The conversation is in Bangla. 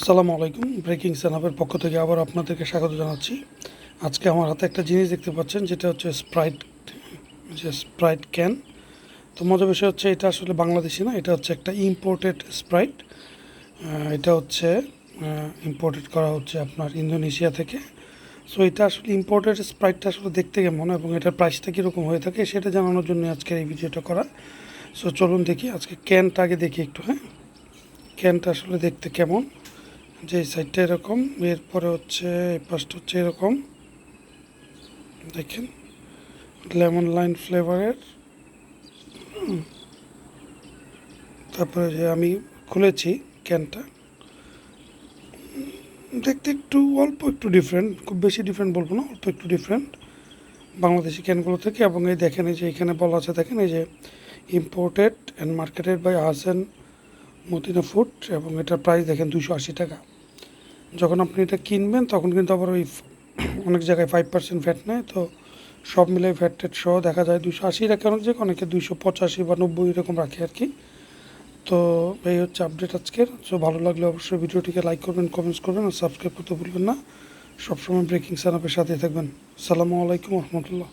আসসালামু আলাইকুম। ব্রেকিং স্যানাপের পক্ষ থেকে আবার আপনাদেরকে স্বাগত জানাচ্ছি। আজকে আমার হাতে একটা জিনিস দেখতে পাচ্ছেন, যেটা হচ্ছে স্প্রাইট যে স্প্রাইট ক্যান তো মজার বিষয় হচ্ছে, এটা আসলে বাংলাদেশি না, এটা হচ্ছে একটা ইম্পোর্টেড স্প্রাইট এটা হচ্ছে ইম্পোর্টেড করা হচ্ছে আপনার ইন্দোনেশিয়া থেকে। সো এটা আসলে ইম্পোর্টেড স্প্রাইটটা আসলে দেখতে কেমন এবং এটার প্রাইসটা কীরকম হয়ে থাকে সেটা জানানোর জন্য আজকের এই ভিডিওটা করা। সো চলুন দেখি, আজকে ক্যানটা আগে দেখি একটু হ্যাঁ? ক্যানটা আসলে দেখতে কেমন? যে এই সাইডটা এরকম, এরপরে হচ্ছে এই পাশটা হচ্ছে এরকম। দেখেন, লেমন লাইন ফ্লেভারের। তারপরে যে আমি খুলেছি ক্যানটা। দেখতে একটু, অল্প একটু ডিফারেন্ট খুব বেশি ডিফারেন্ট বলব না, অল্প একটু ডিফারেন্ট বাংলাদেশি ক্যানগুলো থেকে, এবং এই দেখেন এই যে এখানে বলা আছে, দেখেন এই যে imported and marketed by Hasan Madina food এবং এটার প্রাইস দেখেন দুশো আশি টাকা। যখন আপনি এটা কিনবেন, তখন কিন্তু আবার ওই অনেক জায়গায় ফাইভ পার্সেন্ট ফ্যাট নেয়, তো সব মিলে ভ্যাট ট্যাট সহ দেখা যায় দুশো আশি রাখে অনেক জায়গায়, অনেকে দুশো পঁচাশি বা নব্বই এরকম রাখে আর কি। তো এই হচ্ছে আপডেট আজকের। সো ভালো লাগলে অবশ্যই ভিডিওটিকে লাইক করবেন কমেন্টস করবেন আর সাবস্ক্রাইব করতে ভুলবেন না। সবসময় ব্রেকিং সানাপের সাথে থাকবেন। সালামু আলাইকুম রহমতুল্লাহ।